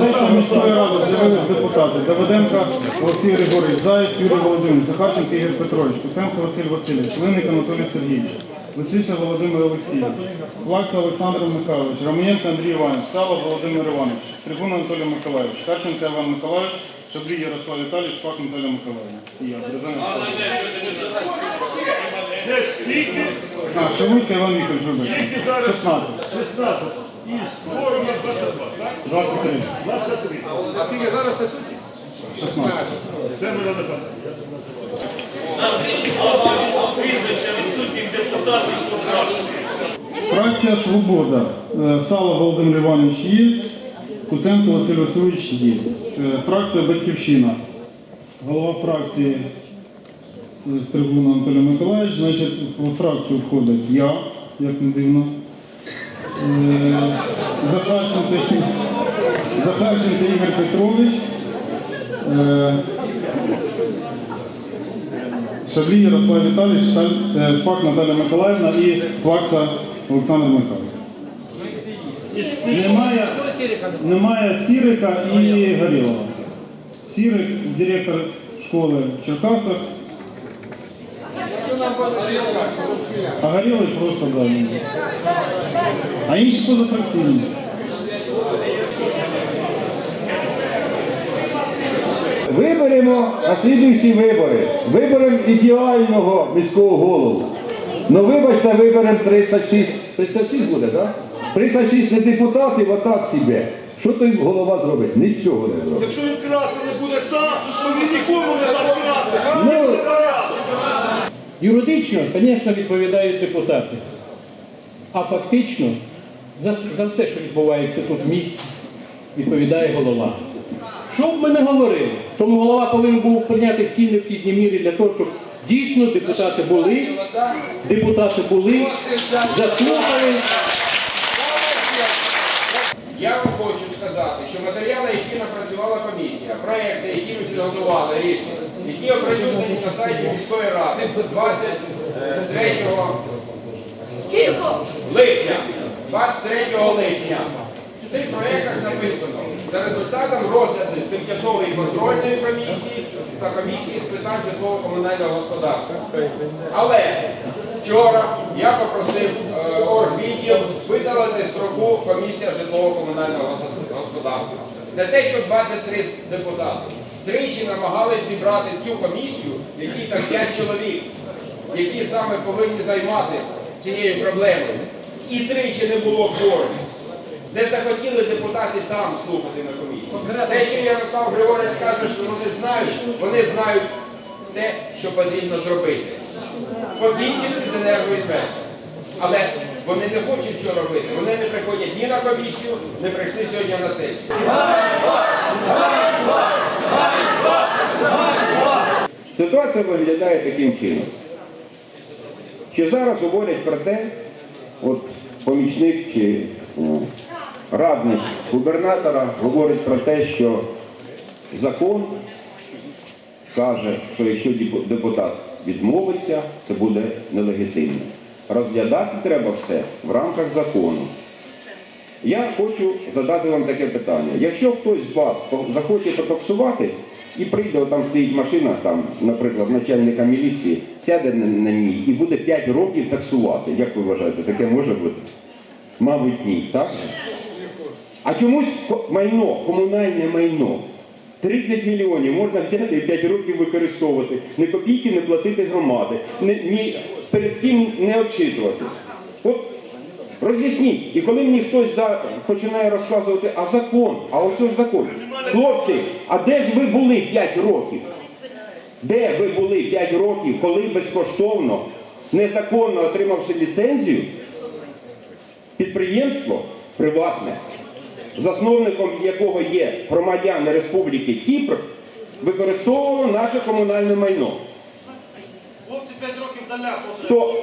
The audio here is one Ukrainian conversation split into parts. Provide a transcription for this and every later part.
сесію міської ради з'явились депутати Давиденко Олексій Григорович, Заєць Юрій Володимирович, Захарченко Ігор Петрович, Куценко Василь Васильович, Линик Анатолій Сергійович, Лисиця Володимир Олексійович, Плакса Олександр Михайлович, Романенко Андрій Іванович, Сава Володимир Іванович, Стригун Анатолій Миколаївич, Харченко Іван Миколаївич, Шадрій Ярослав Віталійович, Шпак Наталія Миколаївна. І я, Березанець Це скільки? А, Шевуйко Іван Вікторович, вибачте. Скільки зараз? 16, 16. І скоро на 22, так? 23, 23. А скільки зараз присутні? 16. Це ми депутатів. Фракція Свобода. Е, Сало Володимир Іванович є. Куценко Василь Васильович є. Е, Фракція Батьківщина. Голова фракції е, Стригун Анатолій Миколаївич. Значить, в фракцію входить я, як не дивно. Захарченко, Захарченко Ігор Петрович. Е, Шаблій Ярослав Віталійович, е, Шпак Наталя Миколаївна і Плакса Олександр Михайлович. Немає, немає Сірика і Горілова. Сірик, директор школи в Черкасах, а Горілий просто да. ну. А інші позафракційні. Виберемо на слідуючі вибори. Виберемо ідеального міського голову. Ну вибачте, виберемо 36. 36 буде, так? 36 не депутатів, а так собі. Що той голова зробить? Нічого не зробить. Якщо він красти не буде сам, то він нікому не дасть красти. Ну, Юридично, звісно, відповідають депутати. А фактично за, за все, що відбувається тут в місті, відповідає голова. Що б ми не говорили, тому голова повинен був прийняти всі необхідні міри для того, щоб дійсно депутати були, депутати були, заслухали. Я вам хочу сказати, що матеріали, які напрацювала комісія, проекти, які ми підготували, рішення, які оприлюднені на сайті міської ради 23 липня, 23 липня. В тих проєктах написано за результатом розгляду тимчасової контрольної комісії та комісії з питань житлово-комунального господарства. Але вчора я попросив е, оргвідділ видалити строку комісія житлово-комунального господарства. Не те, що 23 депутати. Тричі намагалися зібрати цю комісію, в якій там 5 чоловік, які саме повинні займатися цією проблемою. І тричі не було форми. Не захотіли депутати там слухати на комісії. Те, що Ярослав Григорович каже, що вони знають, вони знають те, що потрібно зробити. Покінчити з енергоінвестом. Але вони не хочуть що робити. Вони не приходять ні на комісію, не прийшли сьогодні на сесію. Ситуація виглядає таким чином. Що зараз говорять про те, от помічник чи ну, радник губернатора говорить про те, що закон каже, що якщо депутат відмовиться, це буде нелегітимно. Розглядати треба все в рамках закону. Я хочу задати вам таке питання. Якщо хтось з вас захоче потоксувати і прийде, там стоїть машина, там, наприклад, начальника міліції, сяде на, ній і буде 5 років таксувати. Як ви вважаєте, таке може бути? Мабуть, ні, так? А чомусь майно, комунальне майно. 30 мільйонів можна взяти і 5 років використовувати. Ні копійки не платити громади, ні, ні перед ким не обчитуватись. От роз'ясніть. І коли мені хтось за, починає розказувати, а закон, а ось ось закон. Хлопці, а де ж ви були 5 років? Де ви були 5 років, коли безкоштовно, незаконно отримавши ліцензію, підприємство приватне, засновником якого є громадяни Республіки Кіпр, використовувало наше комунальне майно. Хлопці 5 років даля. То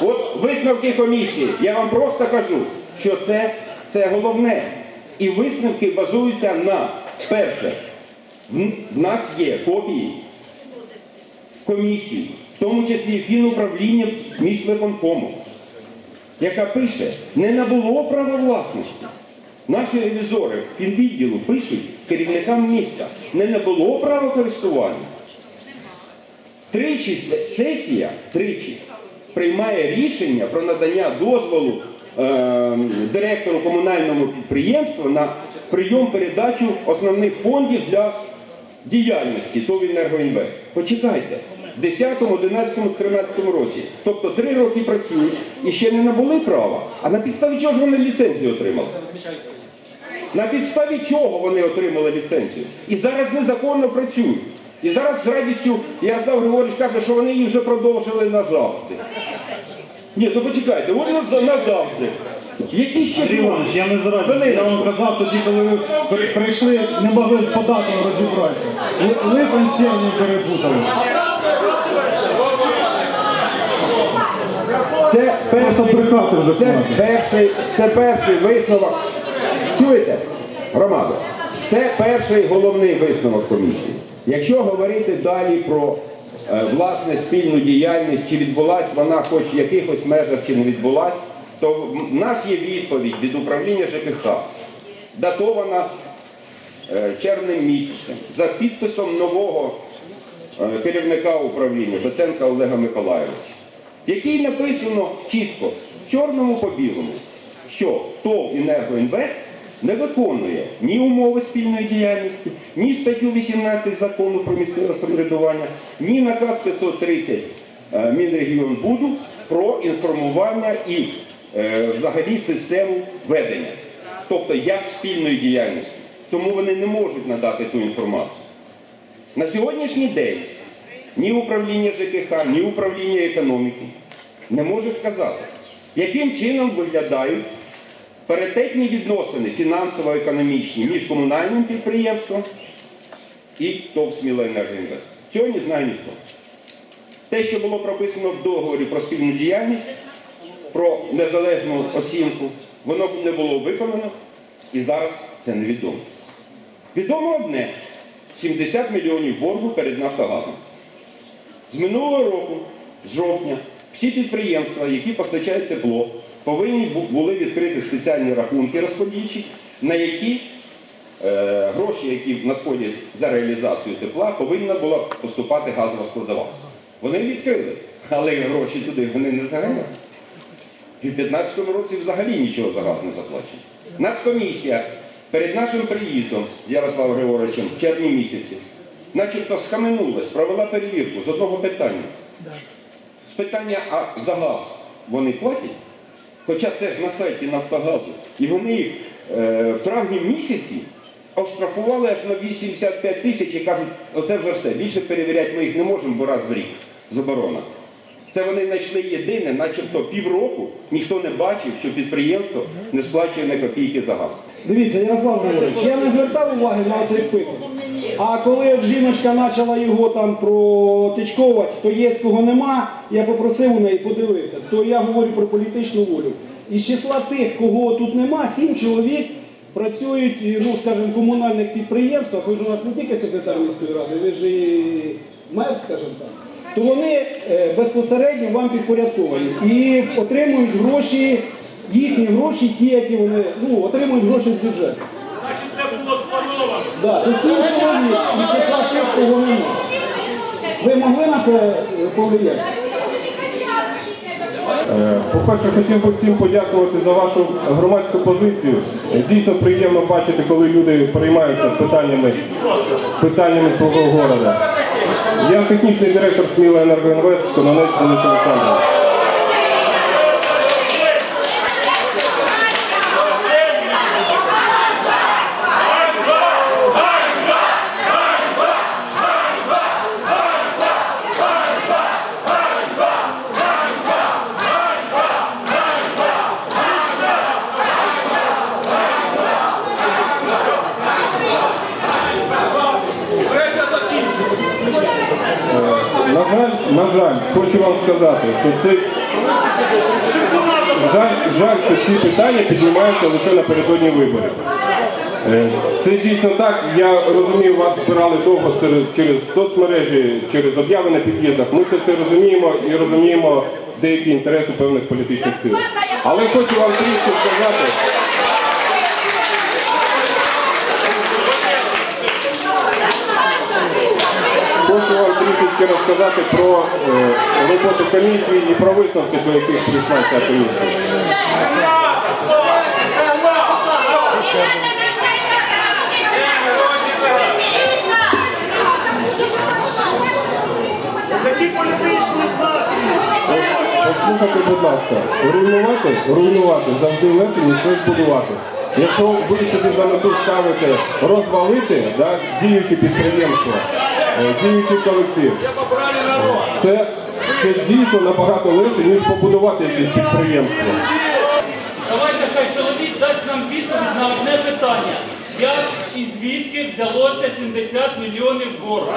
от висновки комісії, я вам просто кажу, що це, це головне. І висновки базуються на перше, в в нас є копії комісії, в тому числі фінуправління міськвиконкому, яка пише, не набуло права власності. Наші ревізори фінвідділу пишуть керівникам міста, не, не було права користування. Тричі сесія тричі приймає рішення про надання дозволу е, директору комунального підприємства на прийом передачу основних фондів для діяльності ТОВ «Енергоінвест». Почекайте, в 10, 11, 13 році, тобто три роки працюють і ще не набули права. А на підставі чого ж вони ліцензію отримали? На підставі чого вони отримали ліцензію? І зараз незаконно працюють. І зараз з радістю Ярослав Григорович каже, що вони її вже продовжили назавжди. Ні, то почекайте, вони наз- назавжди. Які ще Андрій Іванович, я не заради. Вони- Я вам казав тоді, коли ви при- прийшли, не могли з податом розібратися. Ви- з червнем перепутали. Це Просто перший, брехати вже це перший, це перший висновок. Чуєте, громада? Це перший головний висновок комісії. Якщо говорити далі про е, власне спільну діяльність, чи відбулась вона хоч в якихось межах, чи не відбулась, то в нас є відповідь від управління ЖКХ, датована е, червнем місяцем, за підписом нового е, керівника управління Доценка Олега Миколайовича, в якій написано чітко, в чорному по білому, що ТОВ «Енергоінвест» не виконує ні умови спільної діяльності, ні статтю 18 закону про місцеве самоврядування, ні наказ 530 е, Мінрегіонбуду про інформування і е, взагалі систему ведення, тобто як спільної діяльності. Тому вони не можуть надати ту інформацію. На сьогоднішній день ні управління ЖКХ, ні управління економіки не може сказати, яким чином виглядають паритетні відносини фінансово-економічні між комунальним підприємством і ТОВ «Смілоенергоінвест». Цього не знає ніхто. Те, що було прописано в договорі про спільну діяльність, про незалежну оцінку, воно не було виконано і зараз це невідомо. Відомо одне 70 мільйонів боргу перед Нафтогазом. З минулого року, з жовтня, всі підприємства, які постачають тепло, повинні були відкрити спеціальні рахунки розподільчі, на які е, гроші, які надходять за реалізацію тепла, повинна була поступати газова складова. Вони відкрили, але гроші туди вони не заганяли. І в 2015 році взагалі нічого за газ не заплачено. Нацкомісія перед нашим приїздом з Ярославом Григоровичем в червні місяці, начебто схаменулась, провела перевірку з одного питання. З питання, а за газ вони платять? Хоча це ж на сайті Нафтогазу. І вони їх е, в травні місяці оштрафували аж на 85 тисяч і кажуть, оце вже все. Більше перевіряти ми їх не можемо, бо раз в рік заборона. Це вони знайшли єдине, начебто півроку ніхто не бачив, що підприємство не сплачує на копійки за газ. Дивіться, Ярослав Григорович, я не звертав уваги на цей список. А коли жіночка почала його там протичковувати, то є кого нема, я попросив у неї подивитися. То я говорю про політичну волю. Із числа тих, кого тут нема, сім чоловік працюють, ну скажімо, в комунальних підприємствах. Ви ж у нас не тільки секретар міської ради, ви ж і мер, скажімо так. То вони е, безпосередньо вам підпорядковані і отримують гроші, їхні гроші, ті, які вони ну, отримують гроші з бюджету. Значить, це було сплановано. Да, то всі чоловік і числа тих, кого нема. Ви могли на це е, повлияти? Е, По-перше, хотів би всім подякувати за вашу громадську позицію. Е, Дійсно приємно бачити, коли люди переймаються питаннями, питаннями свого города. Я технічний директор Сміла Енергоінвест, Кононець Денис сказати, що це жаль, жаль, що ці питання піднімаються лише напередодні виборів. Е, Це дійсно так. Я розумію, вас збирали довго через, соцмережі, через обяви на під'їздах. Ми це все розуміємо і розуміємо деякі інтереси певних політичних сил. Але хочу вам трішки сказати. Трішки розказати про е, роботу комісії і про висновки, до яких прийшла ця комісія. Послухайте, будь ласка, руйнувати, руйнувати завжди легше, ніж щось будувати. Якщо ви собі за мету ставите розвалити да, діючі підприємства, діючий колектив, це, це дійсно набагато легше, ніж побудувати якісь підприємства. Давайте хай чоловік дасть нам відповідь на одне питання. Як і звідки взялося 70 мільйонів боргу?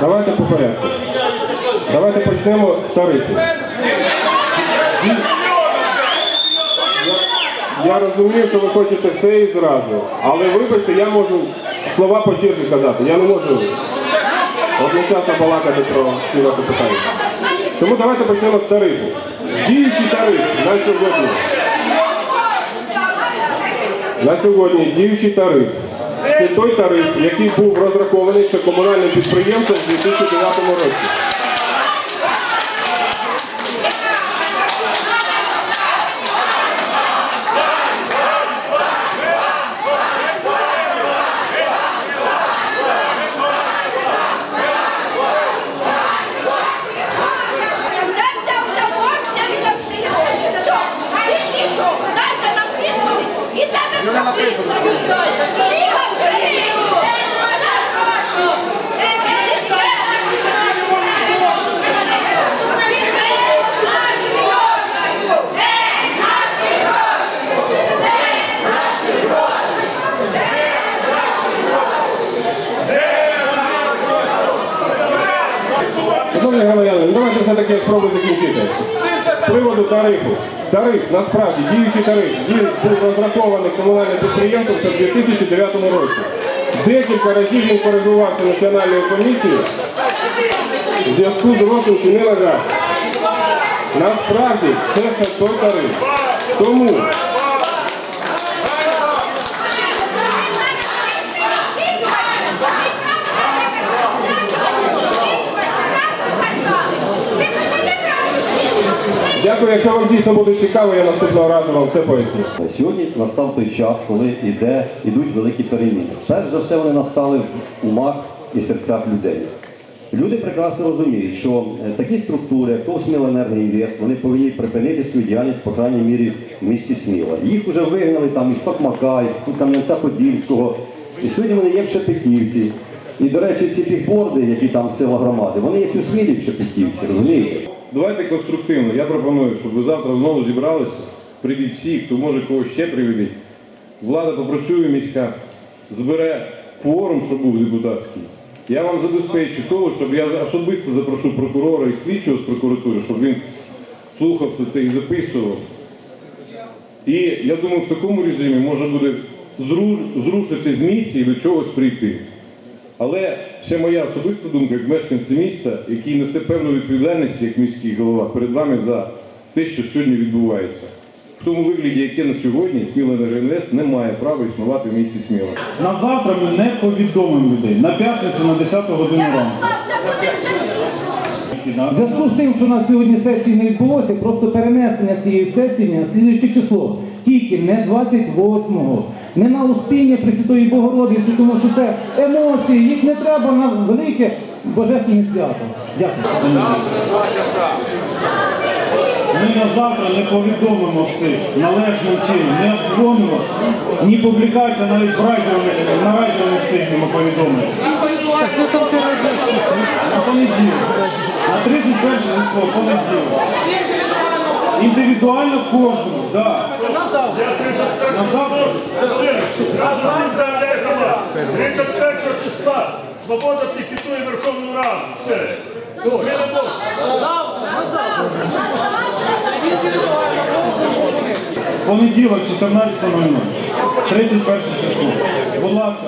Давайте по порядку. Давайте почнемо з тарифів. Я розумію, що ви хочете все і зразу, але вибачте, я можу слова по черзі казати. Я не можу одночасно балакати про всі ваші питання. Тому давайте почнемо з тарифу. Діючий тариф на сьогодні. На сьогодні діючий тариф. Це той тариф, який був розрахований ще комунальним підприємством у 2009 році. Шановні громадяни, ну давайте все-таки спробуй закінчити. З приводу тарифу. Тариф, насправді, діючий тариф, він був розрахований комунальним підприємством в 2009 році. Декілька разів він коригувався національною комісією в зв'язку з ростом ціни на газ. Насправді це той тариф. Тому дякую, якщо вам дійсно буде цікаво, я наступного разу вам все поясню. Сьогодні настав той час, коли йде, йдуть великі переміни. Перш за все, вони настали в умах і серцях людей. Люди прекрасно розуміють, що е, такі структури, як ТОВ «Сміленергоінвест», вони повинні припинити свою діяльність, по крайній мірі, в місті Сміла. Їх вже вигнали там із Токмака, із Кам'янця-Подільського. І сьогодні вони є в Шепетівці. І, до речі, ці пікборди, які там сила громади, вони є у Смілі в Шепетівці, розумієте? Давайте конструктивно. Я пропоную, щоб ви завтра знову зібралися. Прийдіть всі, хто може когось ще приведіть. Влада попрацює міська, збере форум, щоб був депутатський. Я вам забезпечу того, щоб я особисто запрошу прокурора і слідчого з прокуратури, щоб він слухав все це і записував. І я думаю, в такому режимі можна буде зрушити з місця і до чогось прийти. Але ще моя особиста думка, як мешканця місця, який несе певну відповідальність як міський голова перед вами за те, що сьогодні відбувається. В тому вигляді, яке на сьогодні Сміла НРНС не має права існувати в місті Сміла. На завтра ми не повідомимо людей. На п'ятницю на 10 годину ранку. В зв'язку з тим, що на сьогодні сесії не відбулося, просто перенесення цієї сесії на слідуюче число. Тільки не 28-го, не на Успіння Пресвятої Богородиці, тому що це емоції, їх не треба на велике божественне свято. Дякую. Ми на завтра не повідомимо всіх належним чином, не обдзвонимо, ні публікація навіть в радіо, на радіо не встигнемо повідомити. На понеділок. На 31 число, понеділок. Індивідуально кожному, так. Да. На завтра. Разом заявляється вас. 31 числа. Свобода пікетує Верховну Раду. Все. Понеділок, 14.00. 31 число. Будь ласка.